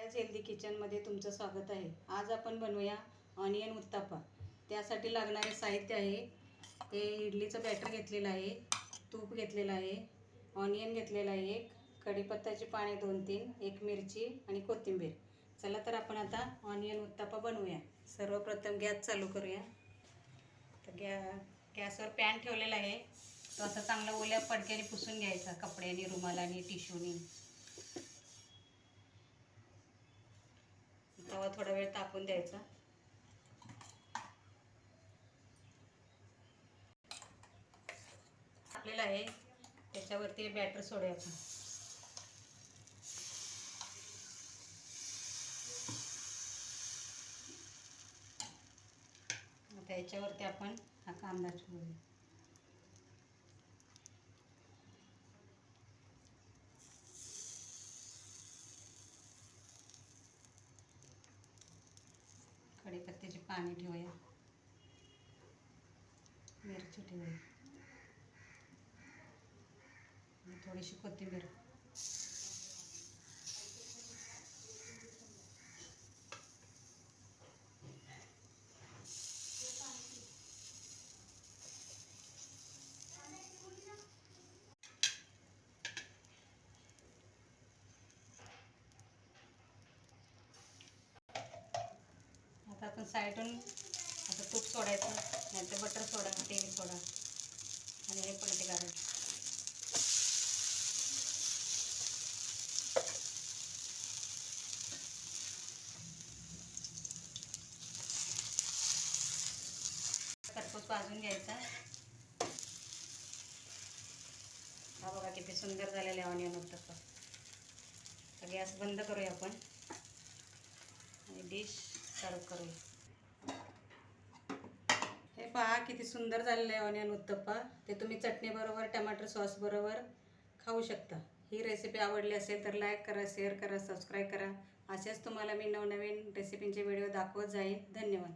आज हेल्दी किचनमध्ये तुमचं स्वागत आहे. आज आपण बनवूया ऑनियन उत्तापा त्यासाठी लागणारे साहित्य आहे. हे इडलीचं बॅटर घेतलेलं आहे तूप घेतलेलं आहे ऑनियन घेतलेलं आहे एक कढीपत्ताची पाने दोन तीन एक मिरची आणि कोथिंबीर. चला तर आपण आता ऑनियन उत्तापा बनवूया. सर्वप्रथम गॅस चालू करूया. तर गॅ गॅसवर पॅन ठेवलेला आहे. तो असा चांगला ओल्या पडक्याने पुसून घ्यायचा कपड्याने रुमालाने टिश्यूनी थोडा वेळ तापून द्यायचा. आपल्याला आहे. त्याच्यावरती बॅटर सोडूया आपण. आता याच्यावरती आपण हा कांदा ठेवूया त्याचे पाणी ठेवूया. मिरची ठेवूया. थोडीशी कोथिंबीर. आता आपण साईडून असं तूप सोडायचं नाहीतर बटर सोडा तेल सोडा. आणि हे पलटे करायचे खरपूस भाजून घ्यायचा. हा बघा किती सुंदर झालेले ऑनियन उत्तप्पा. तर गॅस बंद करूया आपण. आणि डिश सर्व करूया हे पहा किती सुंदर झालेलं आहे ऑनियन उत्तप्पा. ते तुम्ही चटणीबरोबर टमाटर सॉसबरोबर खाऊ शकता. ही रेसिपी आवडली असेल तर लाईक करा शेअर करा सबस्क्राईब करा. असेच तुम्हाला मी नवनवीन रेसिपींचे व्हिडिओ दाखवत जाईल धन्यवाद.